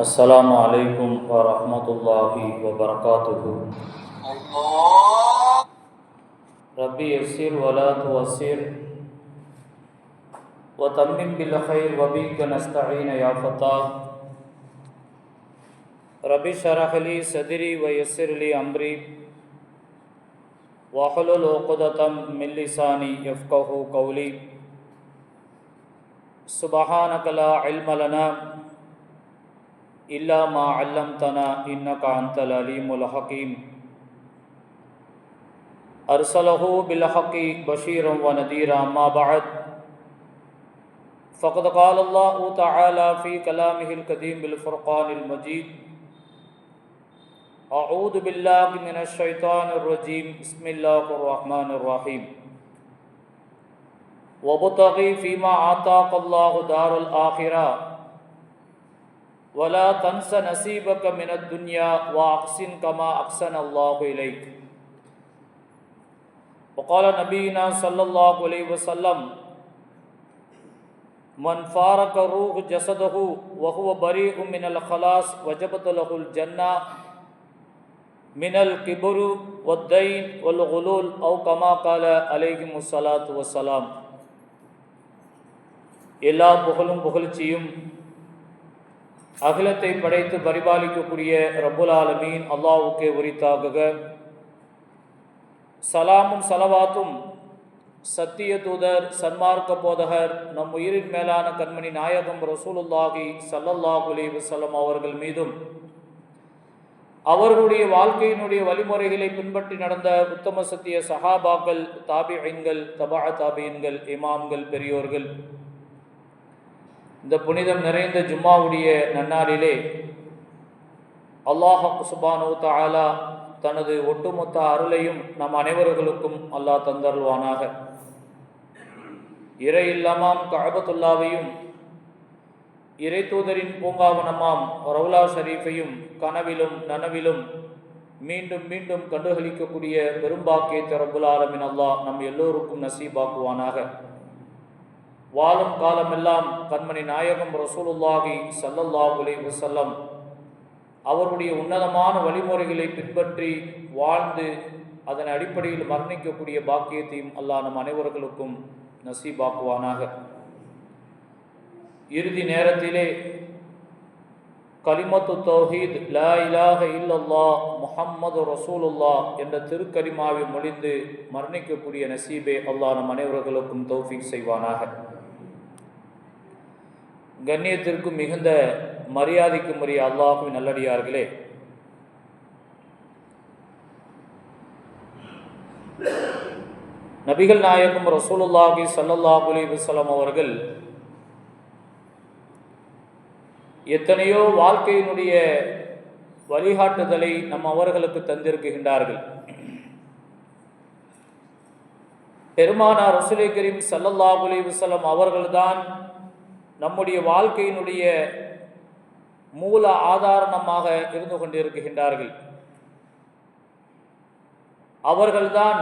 السلام علیکم ورحمۃ اللہ وبرکاتہ۔ ربی یسر ولا توسر وتمم بالخیر وبی کا نستعین یا فتح ربی شرح علی صدری و یسر علی عمری واخل العقدم من لسانی یفقہ قولی۔ سبحان کلا علم لنا اللہ ما علمتنا انکا انت علیم الحکیم ارسلہ بالحقی بشیر و نذیرا ما بعد. فقد قال اللہ تعالی فی کلام القدیم بالفرقان المجید اعوذ باللہ من الشیطان الرجیم بسم اللہ الرحمن الرحیم وبتغی فیما آتاق اللہ دار الآخرہ ولا تنس نصيبك من الدنيا واحسن كما احسن الله إليك. وقال نبينا صلى الله عليه وسلم من فارق روح جسده وهو بريء من الخلاص وجبت له الجنة من الكبر والدين والغلول أو كما قال عليه الصلاة والسلام. എല്ലാ ബുഹലും ബുഹൽ ചെയ്യും. அகிலத்தை படைத்து பரிபாலிக்கக்கூடிய ரப்புல் ஆலமீன் அல்லாவுக்கே உரித்தாகுக. சலாமும் சலவாத்தும் சத்திய தூதர் சன்மார்க்க போதகர் நம் உயிரின் மேலான கண்மணி நாயகம் ரசூலுல்லாஹி சல்லல்லாஹ் அலி வஸல்லம் அவர்கள் மீதும் அவர்களுடைய வாழ்க்கையினுடைய வழிமுறைகளை பின்பற்றி நடந்த உத்தம சத்திய சஹாபாக்கள் தாபியன்கள் தபா தாபியன்கள் இமாம்கள் பெரியோர்கள் இந்த புனிதம் நிறைந்த ஜும்மாவுடைய நன்னாளிலே அல்லாஹ் சுபானு தாலா தனது ஒட்டுமொத்த அருளையும் நம் அனைவர்களுக்கும் அல்லாஹ் தந்தருள்வானாக. இறை இல்லமாம் கழபத்துல்லாவையும் இறை தூதரின் பூங்காவனமாம் ரவுலா ஷரீஃபையும் கனவிலும் நனவிலும் மீண்டும் மீண்டும் கண்டுகளிக்கக்கூடிய பெரும்பாக்கியத்தை ரபுல் ஆலமின் அல்லாஹ் நம் எல்லோருக்கும் நசீபாக்குவானாக. வாழும் காலமெல்லாம் கண்மணி நாயகம் ரசூலுல்லாஹி சல்லல்லாஹு அலைஹி வஸல்லம் அவருடைய உன்னதமான வழிமுறைகளை பின்பற்றி வாழ்ந்து அதன் அடிப்படையில் மரணிக்கக்கூடிய பாக்கியத்தையும் அல்லாஹ் நம் அனைவர்களுக்கும் நசீபாக்குவானாக. இறுதி நேரத்திலே கலிமத்து தௌஹீத் லா இலாக இல்லல்லா முஹம்மது ரசூலுல்லா என்ற திருக்கரிமாவை மொழிந்து மரணிக்கக்கூடிய நசீபே அல்லாஹ் நம் அனைவர்களுக்கும் தௌஃபீக் செய்வானாக. கண்ணியத்திற்கும் மிகுந்த மரியாதைக்கும் உரிய அல்லாஹுவின் நல்லடியார்களே. நபிகள் நாயகம் ரசூலுல்லாஹி சல்லல்லாஹு அலைஹி அவர்கள் எத்தனையோ வாழ்க்கையினுடைய வழிகாட்டுதலை நம் அவர்களுக்கு தந்திருக்கின்றார்கள். பெருமானார் ரசூலை கரீம் சல்லல்லாஹு அலைஹி அவர்கள்தான் நம்முடைய வாழ்க்கையினுடைய மூல ஆதாரணமாக இருந்து கொண்டிருக்கின்றார்கள். அவர்கள்தான்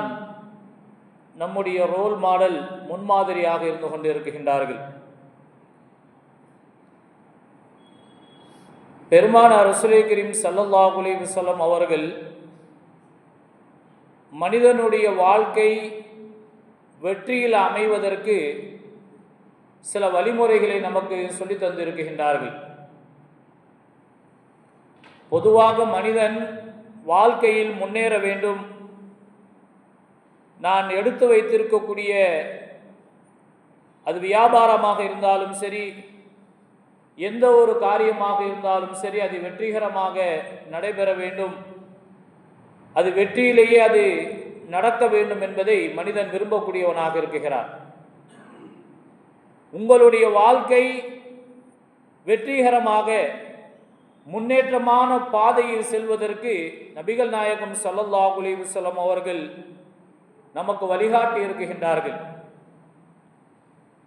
நம்முடைய ரோல் மாடல் முன்மாதிரியாக இருந்து கொண்டிருக்கின்றார்கள். பெருமானார் ரசுலை கரீம் சல்லல்லாஹு அலைஹி அவர்கள் மனிதனுடைய வாழ்க்கை வெற்றியில் அமைவதற்கு சில வழிமுறைகளை நமக்கு சொல்லி தந்திருக்கின்றார்கள். பொதுவாக மனிதன் வாழ்க்கையில் முன்னேற வேண்டும். நான் எடுத்து வைத்திருக்கக்கூடிய அது வியாபாரமாக இருந்தாலும் சரி எந்த ஒரு காரியமாக இருந்தாலும் சரி அது வெற்றிகரமாக நடைபெற வேண்டும். அது வெற்றியிலேயே அது நடக்க வேண்டும் என்பதை மனிதன் விரும்பக்கூடியவனாக இருக்கிறார் உங்களுடைய வாழ்க்கை வெற்றிகரமாக முன்னேற்றமான பாதையில் செல்வதற்கு நபிகள் நாயகம் சல்லல்லாஹு அலைஹி அவர்கள் நமக்கு வழிகாட்டி இருக்குகின்றார்கள்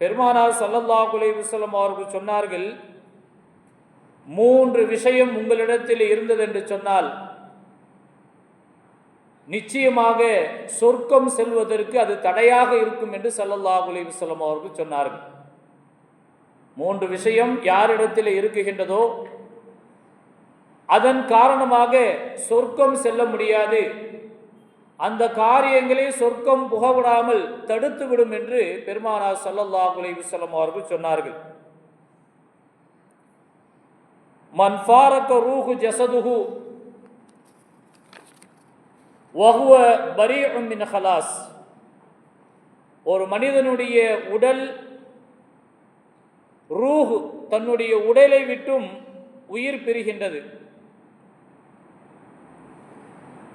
பெருமானார் சல்லல்லாஹு அலைஹி அவர்கள் சொன்னார்கள் மூன்று விஷயம் உங்களிடத்தில் இருந்தது என்று சொன்னால் நிச்சயமாக சொர்க்கம் செல்வதற்கு அது தடையாக இருக்கும் என்று சல்லல்லாஹு அலைஹி அவர்கள் சொன்னார்கள். மூன்று விஷயம் யாரிடத்தில் இருக்குகின்றதோ அதன் காரணமாக சொர்க்கம் செல்ல முடியாது. அந்த காரியங்களை சொர்க்கம் புகவிடாமல் தடுத்து விடும் என்று பெருமானார் சல்லல்லா அலைஹி அவர்கள் சொன்னார்கள். மன்ஃபாரக்க ரூஹு ஜசதுஹு வகுவ பரீஉம் மின் ஹலாஸ். ஒரு மனிதனுடைய உடல் ரூஹ் தன்னுடைய உடலை விட்டும் உயிர் பெறுகின்றது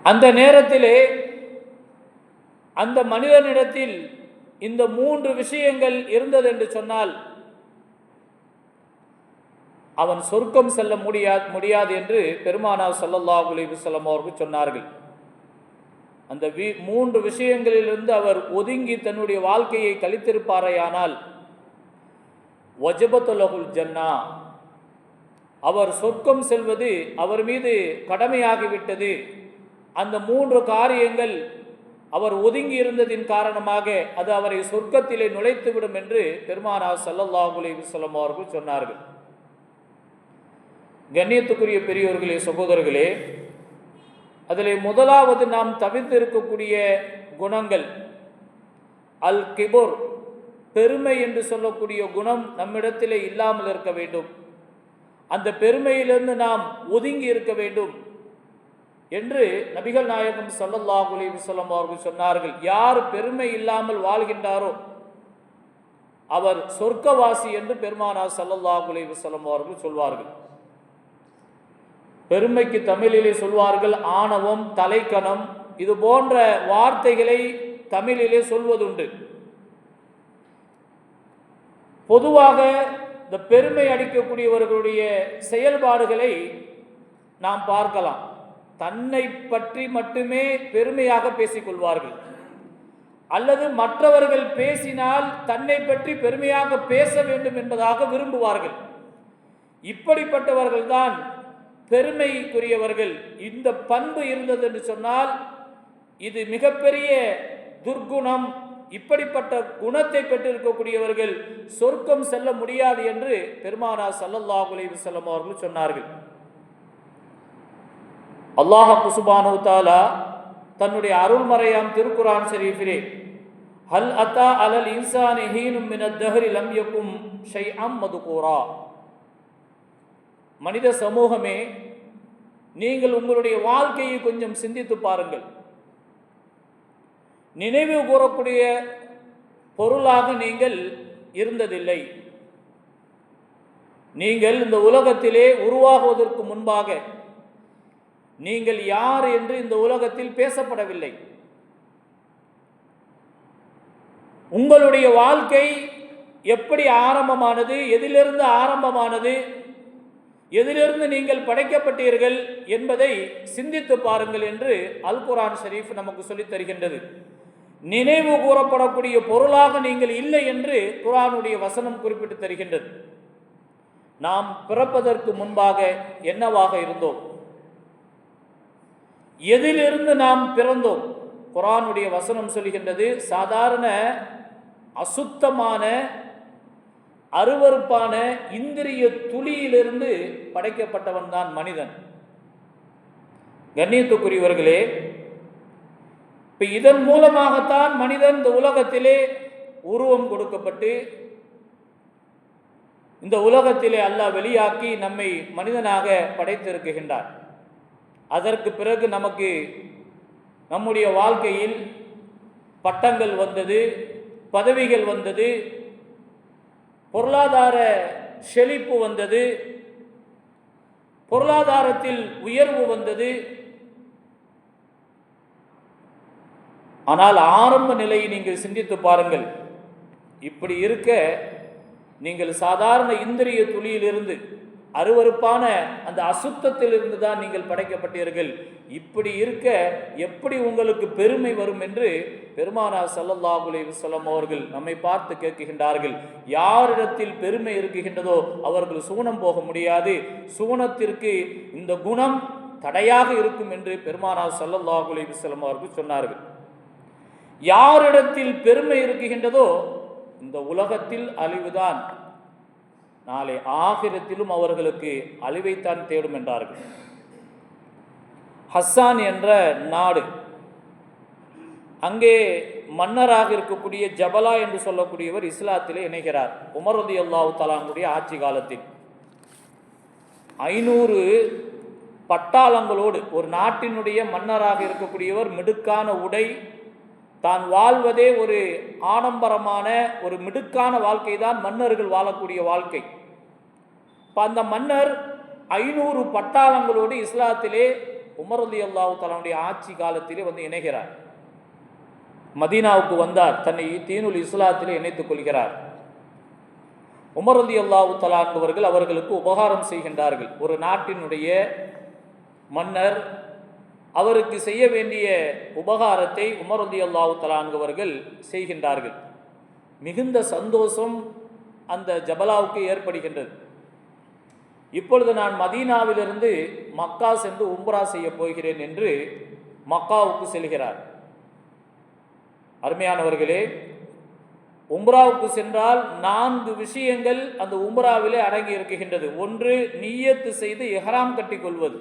அந்த நேரத்திலே அந்த மனிதனிடத்தில் இந்த மூன்று விஷயங்கள் இருந்தது என்று சொன்னால் அவன் சொர்க்கம் செல்ல முடியாது முடியாது என்று பெருமானார் சல்லல்லா அலைஹி அவர்கள் சொன்னார்கள். அந்த வி மூன்று விஷயங்களிலிருந்து அவர் ஒதுங்கி தன்னுடைய வாழ்க்கையை கழித்திருப்பாரையானால் வஜபத்துலகுல் ஜன்னா. அவர் சொர்க்கம் செல்வது அவர் மீது கடமையாகிவிட்டது. அந்த மூன்று காரியங்கள் அவர் ஒதுங்கி இருந்ததின் காரணமாக அது அவரை சொர்க்கத்திலே நுழைத்துவிடும் என்று பெருமானார் ஸல்லல்லாஹு அலைஹி அவர்கள் சொன்னார்கள். கண்ணியத்துக்குரிய பெரியோர்களே சகோதரர்களே அதில் முதலாவது நாம் தவிர்த்து இருக்கக்கூடிய குணங்கள் அல் கிபோர் பெருமை என்று சொல்லக்கூடிய குணம் நம்மிடத்திலே இல்லாமல் இருக்க வேண்டும். அந்த பெருமையிலிருந்து நாம் ஒதுங்கி இருக்க வேண்டும் என்று நபிகள் நாயகம் ஸல்லல்லாஹு அலைஹி அவர்கள் சொன்னார்கள். யார் பெருமை இல்லாமல் வாழ்கின்றாரோ அவர் சொர்க்கவாசி என்று பெருமானார் ஸல்லல்லாஹு அலைஹி அவர்கள் சொல்வார்கள். பெருமைக்கு தமிழிலே சொல்வார்கள் ஆணவம் தலைக்கணம் இது போன்ற வார்த்தைகளை தமிழிலே சொல்வதுண்டு. பொதுவாக இந்த பெருமை அடிக்கக்கூடியவர்களுடைய செயல்பாடுகளை நாம் பார்க்கலாம். தன்னை பற்றி மட்டுமே பெருமையாக பேசிக்கொள்வார்கள். அல்லது மற்றவர்கள் பேசினால் தன்னை பற்றி பெருமையாக பேச வேண்டும் என்பதாக விரும்புவார்கள். இப்படிப்பட்டவர்கள்தான் பெருமைக்குரியவர்கள். இந்த பண்பு இருந்தது என்று சொன்னால் இது மிகப்பெரிய துர்க்குணம் இப்படிப்பட்ட குணத்தை பெற்றிருக்கக்கூடியவர்கள் சொர்க்கம் செல்ல முடியாது என்று பெருமானா ஸல்லல்லாஹு அலைஹி அவர்கள் சொன்னார்கள். அல்லாஹ் குசுபானு தாலா தன்னுடைய அருள்மறையாம் திருக்குரான் ஷரீஃபிலே ஹல் அத்தா அலல் இன்சானி ஹீனும் மினத் தஹரி லம் யக்கும் ஷைஅம் மதுகூரா. மனித சமூகமே நீங்கள் உங்களுடைய வாழ்க்கையை கொஞ்சம் சிந்தித்து பாருங்கள். நினைவு கூறக்கூடிய பொருளாக நீங்கள் இருந்ததில்லை. நீங்கள் இந்த உலகத்திலே உருவாகுவதற்கு முன்பாக நீங்கள் யார் என்று இந்த உலகத்தில் பேசப்படவில்லை. உங்களுடைய வாழ்க்கை எப்படி ஆரம்பமானது எதிலிருந்து ஆரம்பமானது எதிலிருந்து நீங்கள் படைக்கப்பட்டீர்கள் என்பதை சிந்தித்து பாருங்கள் என்று அல் குரான் ஷரீஃப் நமக்கு சொல்லித் தருகின்றது. நினைவு கூறப்படக்கூடிய பொருளாக நீங்கள் இல்லை என்று குரானுடைய வசனம் குறிப்பிட்டு தருகின்றது. நாம் பிறப்பதற்கு முன்பாக என்னவாக இருந்தோம்? எதிலிருந்து நாம் பிறந்தோம்? குரானுடைய வசனம் சொல்கின்றது சாதாரண அசுத்தமான அருவருப்பான இந்திரிய துளியிலிருந்து படைக்கப்பட்டவன் தான் மனிதன். கண்ணியத்துக்குரியவர்களே இப்போ இதன் மூலமாகத்தான் மனிதன் இந்த உலகத்திலே உருவம் கொடுக்கப்பட்டு இந்த உலகத்திலே அல்லாஹ் வெளியாக்கி நம்மை மனிதனாக படைத்திருக்குகின்றார் அதற்கு பிறகு நமக்கு நம்முடைய வாழ்க்கையில் பட்டங்கள் வந்தது பதவிகள் வந்தது பொருளாதார செழிப்பு வந்தது பொருளாதாரத்தில் உயர்வு வந்தது ஆனால் ஆரம்ப நிலையை நீங்கள் சிந்தித்து பாருங்கள். இப்படி இருக்க நீங்கள் சாதாரண இந்திரிய துளியிலிருந்து அருவருப்பான அந்த அசுத்தத்திலிருந்து தான் நீங்கள் படைக்கப்பட்டீர்கள். இப்படி இருக்க எப்படி உங்களுக்கு பெருமை வரும் என்று பெருமானார் சல்லல்லாஹுலே அலைஹி அவர்கள் நம்மை பார்த்து கேட்கின்றார்கள் யாரிடத்தில் பெருமை இருக்குகின்றதோ அவர்கள் சூனம் போக முடியாது. சூனத்திற்கு இந்த குணம் தடையாக இருக்கும் என்று பெருமானார் சல்லல்லாஹுலே அலைஹி அவர்கள் சொன்னார்கள். யாரிடத்தில் பெருமை இருக்குகின்றதோ இந்த உலகத்தில் அழிவுதான். நாளை ஆகிரத்திலும் அவர்களுக்கு அழிவைத்தான் தேடும் என்றார்கள். ஹஸ்ஸான் என்ற நாடு அங்கே மன்னராக இருக்கக்கூடிய ஜபலா என்று சொல்லக்கூடியவர் இஸ்லாத்திலே இணைகிறார். உமரதி அல்லாஹு தலானுடைய ஆட்சி காலத்தில். ஐநூறு பட்டாளங்களோடு ஒரு நாட்டினுடைய மன்னராக இருக்கக்கூடியவர் மிடுக்கான உடை தான் வாழ்வதே ஒரு ஆடம்பரமான ஒரு மிடுக்கான வாழ்க்கை தான் மன்னர்கள் வாழக்கூடிய வாழ்க்கை. இப்போ அந்த மன்னர் ஐநூறு பட்டாளங்களோடு இஸ்லாத்திலே உமரதி அல்லாஹு தலானுடைய ஆட்சி காலத்திலே வந்து இணைகிறார். மதீனாவுக்கு வந்தார். தன்னை தீனுல் இஸ்லாத்திலே இணைத்துக் கொள்கிறார். உமரதி அல்லாஹு தலான்பவர்கள் அவர்களுக்கு உபகாரம் செய்கின்றார்கள். ஒரு நாட்டினுடைய மன்னர் அவருக்கு செய்ய வேண்டிய உபகாரத்தை உமரதி அல்லாஹு தலான்கவர்கள் செய்கின்றார்கள். மிகுந்த சந்தோஷம் அந்த ஜபலாவுக்கு ஏற்படுகின்றது. இப்பொழுது நான் மதீனாவிலிருந்து மக்கா சென்று உம்ரா செய்ய போகிறேன் என்று மக்காவுக்கு செல்கிறார். அருமையானவர்களே உம்ராவுக்கு சென்றால் நான்கு விஷயங்கள் அந்த உம்ராவிலே அடங்கி இருக்கின்றது. ஒன்று நீயத்து செய்து எஹராம் கட்டிக்கொள்வது.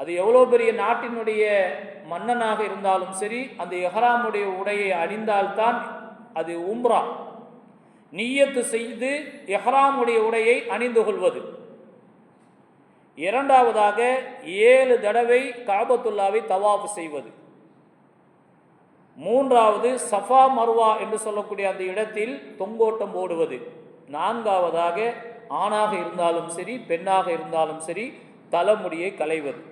அது எவ்வளோ பெரிய நாட்டினுடைய மன்னனாக இருந்தாலும் சரி அந்த எஹராமுடைய உடையை அணிந்தால்தான் அது உம்ரா. நீயத்து செய்து எஹராமுடைய உடையை அணிந்து கொள்வது. இரண்டாவதாக ஏழு தடவை காபத்துல்லாவை தவாஃப் செய்வது. மூன்றாவது சஃபா மர்வா என்று சொல்லக்கூடிய அந்த இடத்தில் தொங்கோட்டம் போடுவது. நான்காவதாக ஆணாக இருந்தாலும் சரி பெண்ணாக இருந்தாலும் சரி தலைமுடியை களைவது.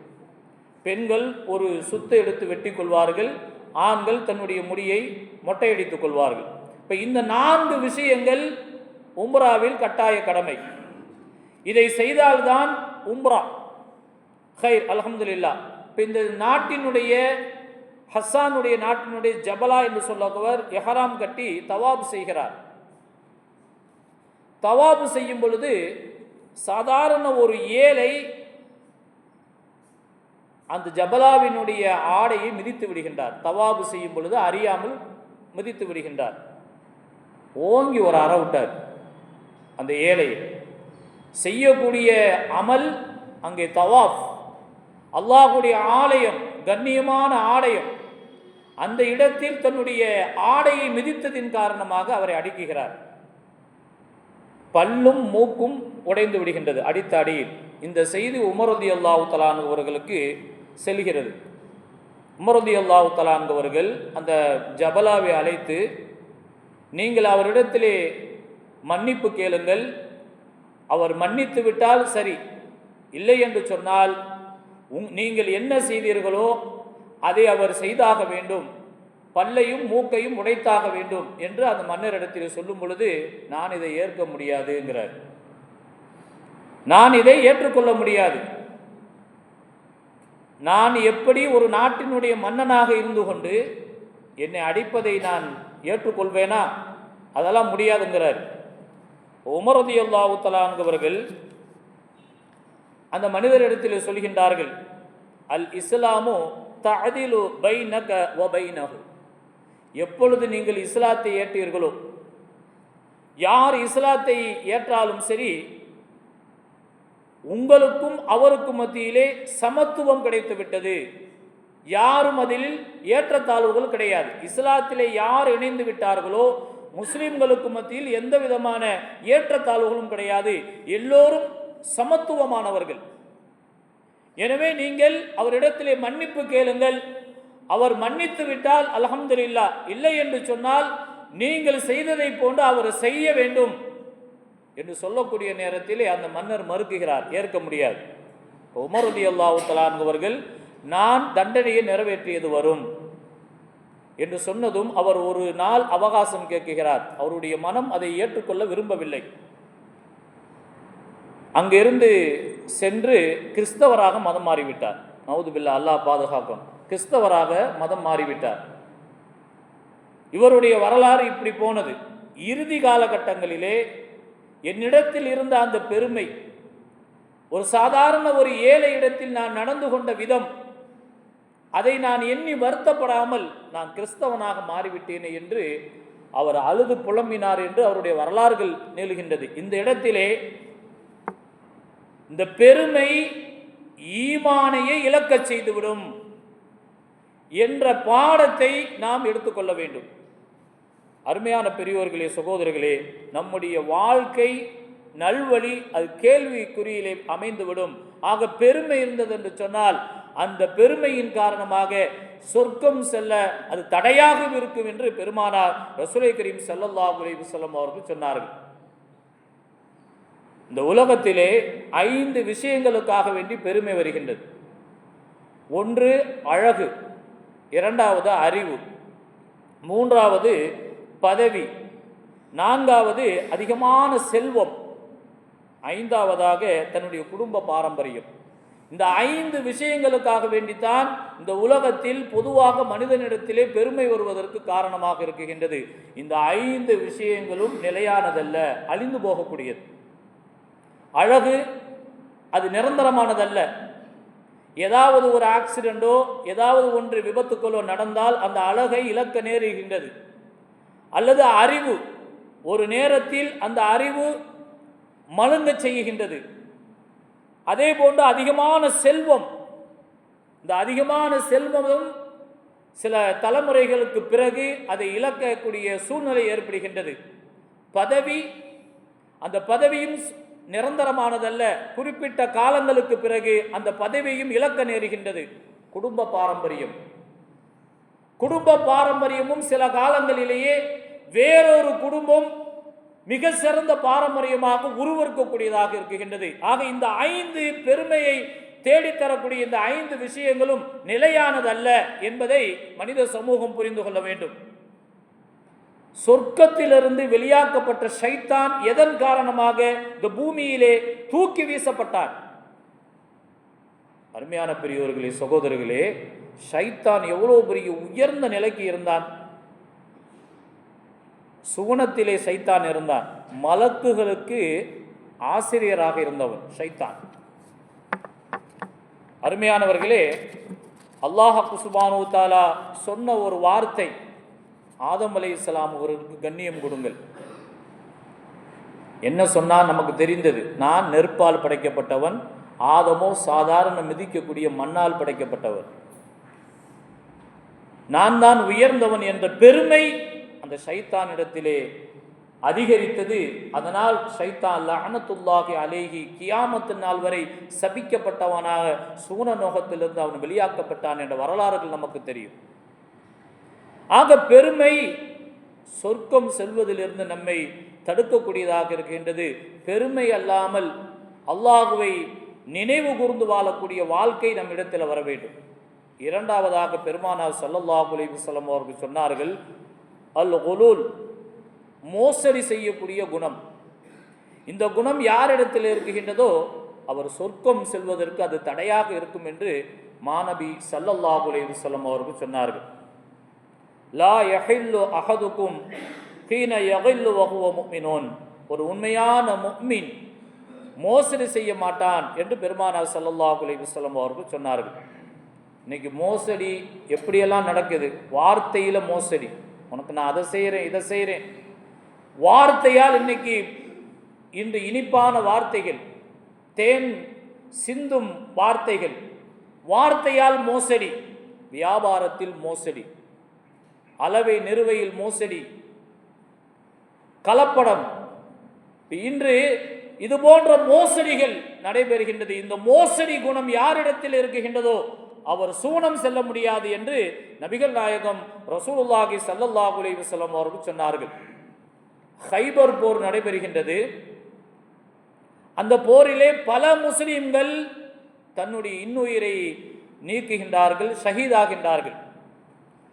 பெண்கள் ஒரு சுத்தை எடுத்து வெட்டி கொள்வார்கள் ஆண்கள் தன்னுடைய முடியை மொட்டையடித்துக் கொள்வார்கள். இப்போ இந்த நான்கு விஷயங்கள் உம்ராவில் கட்டாய கடமை. இதை செய்தால்தான் உம்ரா. ஹைர் அலமதுல்லா இப்போ இந்த நாட்டினுடைய ஹஸ்ஸானுடைய நாட்டினுடைய ஜபலா என்று சொல்லவர் எஹராம் கட்டி தவாபு செய்கிறார். தவாபு செய்யும் பொழுது சாதாரண ஒரு ஏழை அந்த ஜபலாவினுடைய ஆடையை மிதித்து விடுகின்றார். தவாபு செய்யும் பொழுது அறியாமல் மிதித்து விடுகின்றார். ஓங்கி ஒரு அற விட்டார். அந்த ஏழையை செய்யக்கூடிய அமல் அங்கே தவாஃப். அல்லாஹுடைய ஆலயம் கண்ணியமான ஆலயம். அந்த இடத்தில் தன்னுடைய ஆடையை மிதித்ததின் காரணமாக அவரை அடிக்குகிறார். பல்லும் மூக்கும் உடைந்து விடுகின்றது அடித்த அடியில். இந்த செய்தி உமரதி அல்லாஹு தலான் அவர்களுக்கு செல்கிறது. உமரதி அல்லாஹு தலான் அந்த ஜபலாவை அழைத்து நீங்கள் அவரிடத்திலே மன்னிப்பு கேளுங்கள். அவர் மன்னித்து விட்டால் சரி. இல்லை என்று சொன்னால் உங் நீங்கள் என்ன செய்தீர்களோ அதை அவர் செய்தாக வேண்டும். பல்லையும் மூக்கையும் உடைத்தாக வேண்டும் என்று அந்த மன்னரிடத்தில் சொல்லும் பொழுது நான் இதை ஏற்க முடியாதுங்கிறார் நான் இதை ஏற்றுக்கொள்ள முடியாது. நான் எப்படி ஒரு நாட்டினுடைய மன்னனாக இருந்து கொண்டு என்னை அடிப்பதை நான் ஏற்றுக்கொள்வேனா? அதெல்லாம் முடியாதுங்கிறார். உமரதி அல்லாவுத்தலான்கிறவர்கள் அந்த மனிதரிடத்தில் சொல்கின்றார்கள் அல் இஸ்லாமு தஅதிலு பைனக வ நகு எப்பொழுது நீங்கள் இஸ்லாத்தை ஏற்றீர்களோ யார் இஸ்லாத்தை ஏற்றாலும் சரி உங்களுக்கும் அவருக்கும் மத்தியிலே சமத்துவம் கிடைத்து விட்டது யாரும் அதில் ஏற்றத்தாழ்வுகள் கிடையாது. இஸ்லாத்திலே யார் இணைந்து விட்டார்களோ முஸ்லிம்களுக்கு மத்தியில் எந்த விதமான ஏற்றத்தாழ்வுகளும் கிடையாது. எல்லோரும் சமத்துவமானவர்கள். எனவே நீங்கள் அவரிடத்திலே மன்னிப்பு கேளுங்கள். அவர் மன்னித்து விட்டால் அல்ஹம்துலில்லா இல்லை என்று சொன்னால் நீங்கள் செய்ததை போன்று அவர் செய்ய வேண்டும். என்று சொல்லக்கூடிய நேரத்திலே அந்த மன்னர் மறுக்குகிறார். ஏற்க முடியாது. உமருதி அல்லாவுத்தலான்வர்கள் நான் தண்டனையை நிறைவேற்றியது வரும் என்று சொன்னதும் அவர் ஒரு நாள் அவகாசம் கேட்குகிறார் அவருடைய மனம் அதை ஏற்றுக்கொள்ள விரும்பவில்லை. அங்கிருந்து சென்று கிறிஸ்தவராக மதம் மாறிவிட்டார். நவுதுபில்லா அல்லாஹ் பாதுகாக்கும். கிறிஸ்தவராக மதம் மாறிவிட்டார். இவருடைய வரலாறு இப்படி போனது. இறுதி காலகட்டங்களிலே என்னிடத்தில் இருந்த அந்த பெருமை ஒரு சாதாரண ஒரு ஏழை இடத்தில் நான் நடந்து கொண்ட விதம் அதை நான் எண்ணி வருத்தப்படாமல் நான் கிறிஸ்தவனாக மாறிவிட்டேனே என்று அவர் அழுது புலம்பினார் என்று அவருடைய வரலாறுகள் நீளுகின்றது இந்த இடத்திலே இந்த பெருமை ஈமானையே இழக்கச் செய்துவிடும் என்ற பாடத்தை நாம் எடுத்துக்கொள்ள வேண்டும். அருமையான பெரியோர்களே சகோதரர்களே நம்முடைய வாழ்க்கை நல்வழி அது கேள்விக்குறியிலே அமைந்துவிடும். ஆக பெருமை இருந்தது என்று சொன்னால் அந்த பெருமையின் காரணமாக சொர்க்கம் செல்ல அது தடையாக இருக்கும் என்று பெருமானார் ரசூலை கரீம் ஸல்லல்லாஹு அலைஹி அவர்கள் சொன்னார்கள். இந்த உலகத்திலே ஐந்து விஷயங்களுக்காக வேண்டி பெருமை வருகின்றது. ஒன்று அழகு. இரண்டாவது அறிவு. மூன்றாவது பதவி. நான்காவது அதிகமான செல்வம். ஐந்தாவதாக தன்னுடைய குடும்ப பாரம்பரியம். இந்த ஐந்து விஷயங்களுக்காக வேண்டித்தான் இந்த உலகத்தில் பொதுவாக மனிதனிடத்திலே பெருமை வருவதற்கு காரணமாக இருக்குகின்றது இந்த ஐந்து விஷயங்களும் நிலையானதல்ல அழிந்து போகக்கூடியது. அழகு அது நிரந்தரமானதல்ல. ஏதாவது ஒரு ஆக்சிடெண்டோ ஏதாவது ஒன்று விபத்துக்களோ நடந்தால் அந்த அழகை இழக்க நேருகின்றது அல்லது அறிவு. ஒரு நேரத்தில் அந்த அறிவு மழுங்க செய்கின்றது. அதே போன்று அதிகமான செல்வம். இந்த அதிகமான செல்வமும் சில தலைமுறைகளுக்கு பிறகு அதை இழக்கக்கூடிய சூழ்நிலை ஏற்படுகின்றது. பதவி அந்த பதவியும் நிரந்தரமானதல்ல. குறிப்பிட்ட காலங்களுக்கு பிறகு அந்த பதவியும் இழக்க நேருகின்றது. குடும்ப பாரம்பரியம். குடும்ப பாரம்பரியமும் சில காலங்களிலேயே வேறொரு குடும்பம் மிக சிறந்த பாரம்பரியமாக உருவெடுக்கக்கூடியதாக இருக்குகின்றது ஆக இந்த ஐந்து பெருமையை தேடித்தரக்கூடிய இந்த ஐந்து விஷயங்களும் நிலையானதல்ல என்பதை மனித சமூகம் புரிந்து கொள்ள வேண்டும். சொர்க்கத்திலிருந்து வெளியாக்கப்பட்ட ஷைத்தான் எதன் காரணமாக இந்த பூமியிலே தூக்கி வீசப்பட்டான் அருமையான பெரியோர்களே சகோதரர்களே ஷைத்தான் எவ்வளவு பெரிய உயர்ந்த நிலைக்கு இருந்தான்? சுகுணத்திலே சைத்தான் இருந்தான். மலக்குகளுக்கு ஆசிரியராக இருந்தவன் சைத்தான். அருமையானவர்களே அல்லாஹ் குசுபானு தாலா சொன்ன ஒரு வார்த்தை ஆதம் அலை இஸ்லாம் அவர்களுக்கு கண்ணியம் கொடுங்கள். என்ன சொன்னால் நமக்கு தெரிந்தது? நான் நெருப்பால் படைக்கப்பட்டவன் ஆதமோ சாதாரண மிதிக்கக்கூடிய மண்ணால் படைக்கப்பட்டவன். நான் தான் உயர்ந்தவன் என்ற பெருமை அந்த ஷைத்தானிடத்திலே அதிகரித்தது. அதனால் ஷைத்தான் லஅனத்துல்லாஹி அலேஹி கியாமத்து நாள் வரை சபிக்கப்பட்டவனாக சூன நோகத்திலிருந்து அவன் வெளியாக்கப்பட்டான் என்ற வரலாறுகள் நமக்கு தெரியும். ஆக பெருமை சொர்க்கம் செல்வதிலிருந்து நம்மை தடுக்கக்கூடியதாக இருக்கின்றது. பெருமை அல்லாமல் அல்லாஹுவை நினைவு கூர்ந்து வாழக்கூடிய வாழ்க்கை நம்மிடத்தில் வர வேண்டும் இரண்டாவதாக பெருமானார் ஸல்லல்லாஹு அலைஹி அவர்கள் சொன்னார்கள் அல் குலூல் மோசடி செய்யக்கூடிய குணம். இந்த குணம் யாரிடத்தில் இருக்குகின்றதோ அவர் சொர்க்கம் செல்வதற்கு அது தடையாக இருக்கும் என்று மாணவி ஸல்லல்லாஹு அலைஹி அவர்கள் சொன்னார்கள். லா யஹில்லு அஹதுக்கும் ஹீன யகில்லு வஹுவ ஒரு உண்மையான முக்மின் மோசடி செய்ய மாட்டான் என்று பெருமானார் ஸல்லல்லாஹு அலைஹி அவர்கள் சொன்னார்கள். இன்னைக்கு மோசடி எப்படியெல்லாம் நடக்குது? வார்த்தையில் மோசடி. உனக்கு நான் அதை செய்கிறேன் இதை செய்கிறேன் வார்த்தையால் இன்னைக்கு இன்று இனிப்பான வார்த்தைகள் தேன் சிந்தும் வார்த்தைகள் வார்த்தையால் மோசடி வியாபாரத்தில் மோசடி அளவை நிறுவையில் மோசடி கலப்படம். இன்று இது போன்ற மோசடிகள் நடைபெறுகின்றது. இந்த மோசடி குணம் யாரிடத்தில் இருக்குகின்றதோ அவர் சூனம் செல்ல முடியாது என்று நபிகள் நாயகம் ரசூலுல்லாஹி ஸல்லல்லாஹு அலைஹி வஸல்லம் அவர்கள் சொன்னார்கள். ஹைபர் போர் நடைபெறுகின்றது. அந்த போரிலே பல முஸ்லீம்கள் தன்னுடைய இன்னுயிரை நீக்குகின்றார்கள் ஷஹீதாகின்றார்கள்.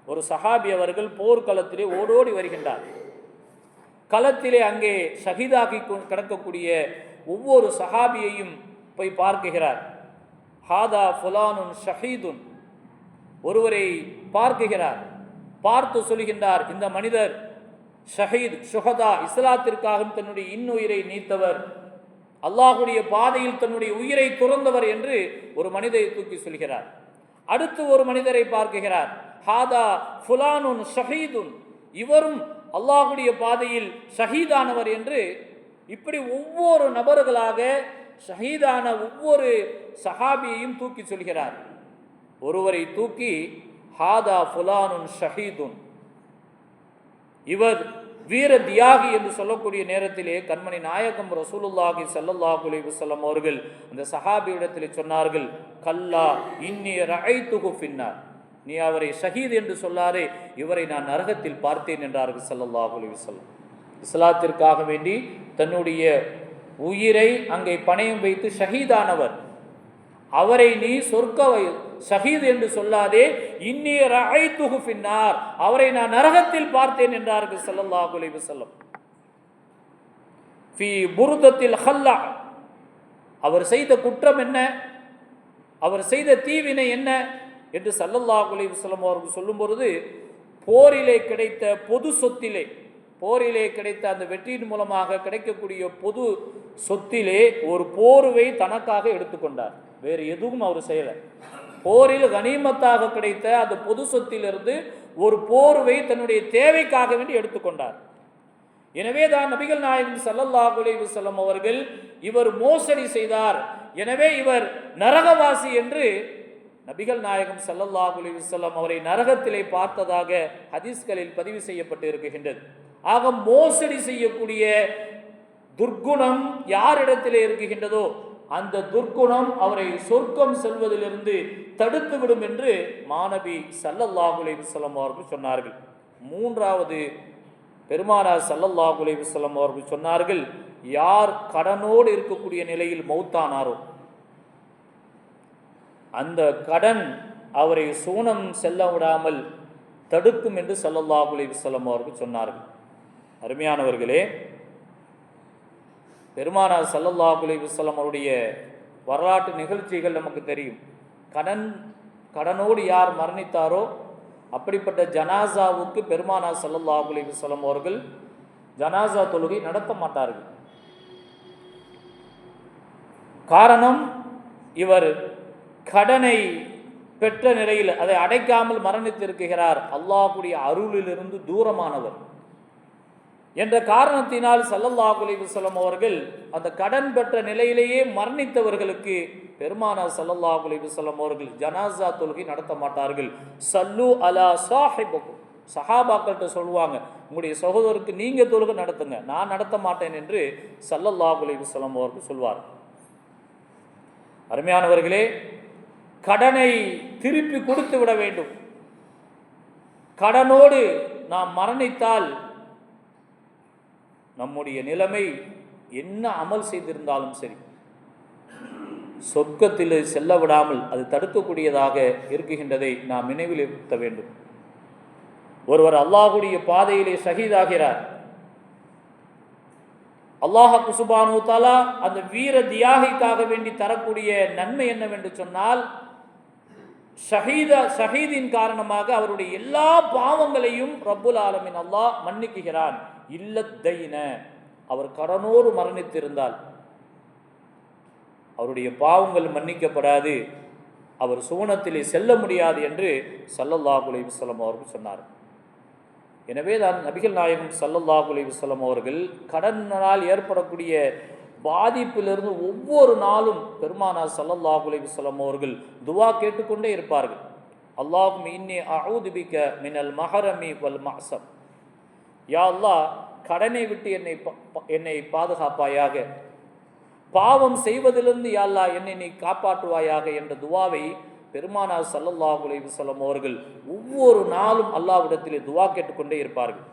ஒரு சஹாபி அவர்கள் போர்க்களத்திலே ஓடோடி வருகின்றார். களத்திலே அங்கே ஷஹீதாகி கிடக்கக்கூடிய ஒவ்வொரு சஹாபியையும் போய் பார்க்குகிறார். ஹாதா ஃபுலானுன் ஷஹீதுன். ஒருவரை பார்க்குகிறார் பார்த்து சொல்கின்றார் இந்த மனிதர் ஷஹீத் சுஹதா இஸ்லாத்திற்காகவும் தன்னுடைய இன்னுயிரை நீத்தவர். அல்லாஹுடைய பாதையில் தன்னுடைய உயிரை துறந்தவர் என்று ஒரு மனிதரை தூக்கி சொல்கிறார். அடுத்து ஒரு மனிதரை பார்க்குகிறார் ஹாதா ஃபுலானுன் ஷஹீதுன். இவரும் அல்லாஹுடைய பாதையில் ஷஹீதானவர் என்று இப்படி ஒவ்வொரு நபர்களாக ஷஹீதான ஒவ்வொரு சஹாபியையும் தூக்கி சொல்கிறார். ஒருவரை தூக்கி ஹாதா ஃபுலானுன் ஷஹீதுன். இவர் வீர தியாகி என்று சொல்லக்கூடிய நேரத்திலே கண்மணி நாயகம் ரசூலுல்லாஹி ஸல்லல்லாஹு அலிவசல்லம் அவர்கள் அந்த சஹாபியிடத்தில் சொன்னார்கள் கல்லா இன்னி ரஐத்துஹு ஃபின்னார். நீ அவரை ஷஹீத் என்று சொல்லாரே இவரை நான் நரகத்தில் பார்த்தேன் என்றார்கள் ஸல்லல்லாஹு அலிவசல்லம் இஸ்லாத்திற்காக வேண்டி தன்னுடைய உயிரை அங்கே பணையம் வைத்து ஷஹீதானவர். அவரை நீ சொர்க்க வை- ஷஹீத் என்று சொல்லாதே இன்னிய ரஐத்துஹு பின்னார் அவரை நான் நரகத்தில் பார்த்தேன் என்றார்கள் ஸல்லல்லாஹு குலைவு செல்லம் ஃபி புருதத்தில் ஹல்லா. அவர் செய்த குற்றம் என்ன? அவர் செய்த தீவினை என்ன? என்று சல்லல்லா குலைவு செல்லம் அவர்கள் சொல்லும் பொழுது போரிலே கிடைத்த பொது சொத்திலே போரிலே கிடைத்த அந்த வெற்றியின் மூலமாக கிடைக்கக்கூடிய பொது சொத்திலே ஒரு போர்வை தனக்காக எடுத்துக்கொண்டார். வேறு எதுவும் அவர் செய்யலை. போரில் கனிமத்தாக கிடைத்த அந்த பொது சொத்திலிருந்து ஒரு போர்வை தன்னுடைய தேவைக்காக வேண்டி எடுத்துக்கொண்டார். எனவே தான் நபிகள் நாயகம் ஸல்லல்லாஹு அலைஹி வஸல்லம் அவர்கள் இவர் மோசடி செய்தார். எனவே இவர் நரகவாசி என்று நபிகள் நாயகம் ஸல்லல்லாஹு அலைஹி வஸல்லம் அவரை நரகத்திலே பார்த்ததாக ஹதீஸ்களில் பதிவு செய்யப்பட்டு இருக்கின்றது ஆக மோசடி செய்யக்கூடிய துர்க்குணம் யாரிடத்திலே இருக்குகின்றதோ அந்த துர்க்குணம் அவரை சொர்க்கம் செல்வதிலிருந்து தடுத்து விடும் என்று மாணவி சல்லல்லாஹு அலைஹி அவர்கள் சொன்னார்கள். மூன்றாவது பெருமானார் சல்லல்லாஹுலே அலைஹி அவர்கள் சொன்னார்கள் யார் கடனோடு இருக்கக்கூடிய நிலையில் மௌத்தானாரோ அந்த கடன் அவரை சூனம் செல்ல விடாமல் தடுக்கும் என்று சல்லல்லாஹுலே அலைஹி அவர்கள் சொன்னார்கள். அருமையானவர்களே பெருமானார் சல்லல்லா அலைஹி அவருடைய வரலாற்று நிகழ்ச்சிகள் நமக்கு தெரியும். கடன் கடனோடு யார் மரணித்தாரோ அப்படிப்பட்ட ஜனாசாவுக்கு பெருமானார் சல்லல்லா அலைஹி அவர்கள் ஜனாசா தொழுகை நடத்த மாட்டார்கள். காரணம் இவர் கடனை பெற்ற நிலையில் அதை அடைக்காமல் மரணித்திருக்கிறார். அல்லாஹுடைய அருளிலிருந்து தூரமானவர். என்ற காரணத்தினால் சல்லல்லாஹு அலைஹி அவர்கள் அந்த கடன் பெற்ற நிலையிலேயே மரணித்தவர்களுக்கு பெருமானார் சல்லல்லாஹு அலைஹி அவர்கள் ஜனாசா தொழுகை நடத்த மாட்டார்கள். சல்லு அலா சாஹிபுக்கும் சஹாபாக்கள்கிட்ட சொல்லுவாங்க உங்களுடைய சகோதரருக்கு நீங்கள் தொழுகை நடத்துங்க நான் நடத்த மாட்டேன் என்று சல்லல்லாஹு அலைஹி அவர்கள் சொல்வார் அருமையானவர்களே கடனை திருப்பி கொடுத்து விட வேண்டும். கடனோடு நாம் மரணித்தால் நம்முடைய நிலைமை என்ன அமல் செய்திருந்தாலும் சரி சொர்க்கத்தில் செல்ல விடாமல் அது தடுக்கக்கூடியதாக இருக்குகின்றதை நாம் நினைவில் இருத்த வேண்டும். ஒருவர் அல்லாஹுடைய பாதையிலே ஷஹீதாகிறார். அல்லாஹ் குசுபானு தாலா அந்த வீர தியாகிக்காக வேண்டி தரக்கூடிய நன்மை என்னவென்று சொன்னால் ஷஹீத ஷஹீதின் காரணமாக அவருடைய எல்லா பாவங்களையும் ரப்புல் ஆலமின் அல்லாஹ் மன்னிக்குகிறான். இல்லத்தைன. அவர் கடனோடு மரணித்திருந்தால் அவருடைய பாவங்கள் மன்னிக்கப்படாது. அவர் சுவனத்திலே செல்ல முடியாது என்று சல்லல்லாஹ் அலைஹி அவர்கள் சொன்னார் எனவே தான் நபிகள் நாயகம் சல்லல்லாஹு அலைஹி அவர்கள் கடனால் ஏற்படக்கூடிய பாதிப்பிலிருந்து ஒவ்வொரு நாளும் பெருமானார் சல்லல்லாஹு அலைஹி அவர்கள் துவா கேட்டுக்கொண்டே இருப்பார்கள். அல்லாஹும் இன்னி அவுதுபிக்க மினல் மஹரமி வல் மாசம் யா அல்லாஹ் கடனை விட்டு என்னை என்னை பாதுகாப்பாயாக. பாவம் செய்வதிலிருந்து யா என்னை நீ காப்பாற்றுவாயாக என்ற துவாவை பெருமானார் சல்லல்லா அலைஹி அவர்கள் ஒவ்வொரு நாளும் அல்லாவிடத்திலே துவா கேட்டுக்கொண்டே இருப்பார்கள்.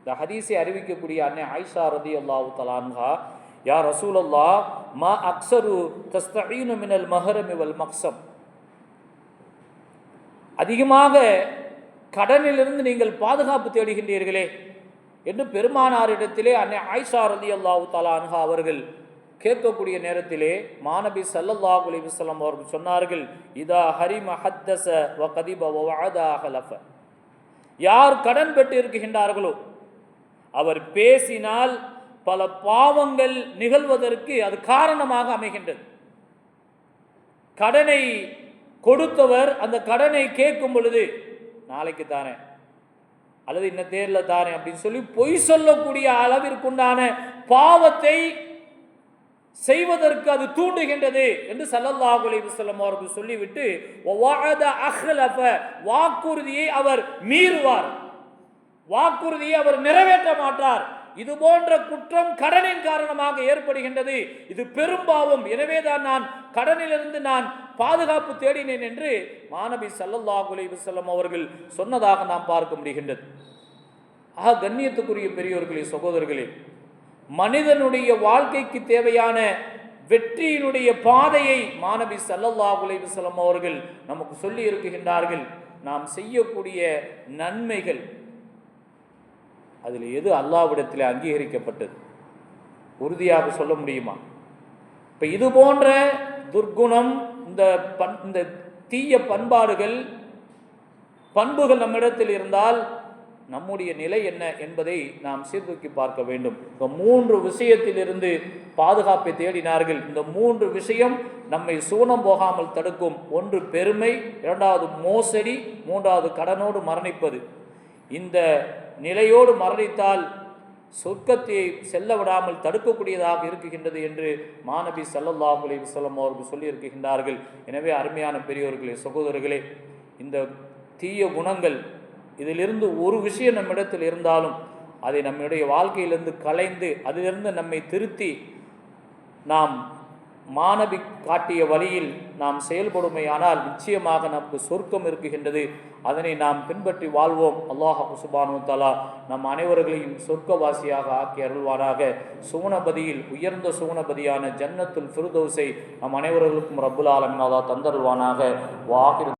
இந்த ஹதீஸை அறிவிக்கக்கூடிய அன்னை ஆயிஷா ரதி அல்லாஹு தலான்ஹா யா ரசூலல்லா மா அக்ஸரு தஸ்தஈனு மினல் மஹரம் இவல் மக்சம் அதிகமாக கடனிலிருந்து நீங்கள் பாதுகாப்பு தேடுகின்றீர்களே என்று பெருமானாரிடத்திலே அன்னை ஆயிஷா ரதி அல்லாஹு தலான்ஹா அவர்கள் கேட்கக்கூடிய நேரத்திலே மாநபி ஸல்லல்லாஹு அலைஹி அவர்கள் சொன்னார்கள் இதா ஹரிம ஹத்தச வ கதிப வ யார் கடன் பெற்று இருக்கின்றார்களோ அவர் பேசினால் பல பாவங்கள் நிகழ்வதற்கு அது காரணமாக அமைகின்றது. கடனை கொடுத்தவர் அந்த கடனை கேட்கும் பொழுது நாளைக்கு தானே அல்லது இன்ன தேர்ல தானே அப்படின்னு சொல்லி பொய் சொல்லக்கூடிய அளவிற்குண்டான பாவத்தை செய்வதற்கு அது தூண்டுகின்றது என்று சல்லல்லாஹு அலைஹி வஸல்லம் அவர்கள் சொல்லிவிட்டு அஹ்லஃப வாக்குறுதியை அவர் மீறுவார். வாக்குறுதியை அவர் நிறைவேற்ற மாட்டார். இது போன்ற குற்றம் கடனின் காரணமாக ஏற்படுகின்றது. இது பெரும்பாவம் எனவேதான் நான் கடனிலிருந்து நான் பாதுகாப்பு தேடினேன் என்று மாணவி சல்லல்லாஹு அலைஹி அவர்கள் சொன்னதாக நாம் பார்க்க முடிகின்றது. ஆக கண்ணியத்துக்குரிய பெரியோர்களே சகோதரர்களே மனிதனுடைய வாழ்க்கைக்கு தேவையான வெற்றியினுடைய பாதையை மாணவி சல்லல்லாஹு அலைஹி அவர்கள் நமக்கு சொல்லி இருக்குகின்றார்கள் நாம் செய்யக்கூடிய நன்மைகள் அதில் எது அல்லாவிடத்தில் அங்கீகரிக்கப்பட்டது? உறுதியாக சொல்ல முடியுமா? இப்போ இது போன்ற துர்க்குணம் இந்த பண் இந்த தீய பண்பாடுகள் பண்புகள் நம்மிடத்தில் இருந்தால் நம்முடைய நிலை என்ன என்பதை நாம் சீர்தூக்கி பார்க்க வேண்டும். இந்த மூன்று விஷயத்திலிருந்து பாதுகாப்பை தேடினார்கள். இந்த மூன்று விஷயம் நம்மை சூனம் போகாமல் தடுக்கும். ஒன்று பெருமை இரண்டாவது மோசடி மூன்றாவது கடனோடு மரணிப்பது. இந்த நிலையோடு மரணித்தால் சொர்க்கத்தை செல்ல விடாமல் தடுக்கக்கூடியதாக இருக்குகின்றது என்று மாணவி சல்லல்லாஹு அலைஹி அவர்கள் சொல்லியிருக்கின்றார்கள். எனவே அருமையான பெரியோர்களே சகோதரர்களே இந்த தீய குணங்கள் இதிலிருந்து ஒரு விஷயம் நம்மிடத்தில் இருந்தாலும் அதை நம்முடைய வாழ்க்கையிலிருந்து கலைந்து அதிலிருந்து நம்மை திருத்தி நாம் மாணவி காட்டிய வழியில் நாம் செயல்படுமையானால் நிச்சயமாக நமக்கு சொர்க்கம் இருக்குகின்றது அதனை நாம் பின்பற்றி வாழ்வோம். அல்லாஹ் சுபானு தலா நம் அனைவர்களையும் சொர்க்கவாசியாக ஆக்கி அருள்வாராக சுவனபதியில் உயர்ந்த சுவனபதியான ஜன்னத்துல் ஃபிருதோசை நம் அனைவர்களுக்கும் ரப்புல் ஆலமினாதா தந்தருள்வானாக. வாகிரு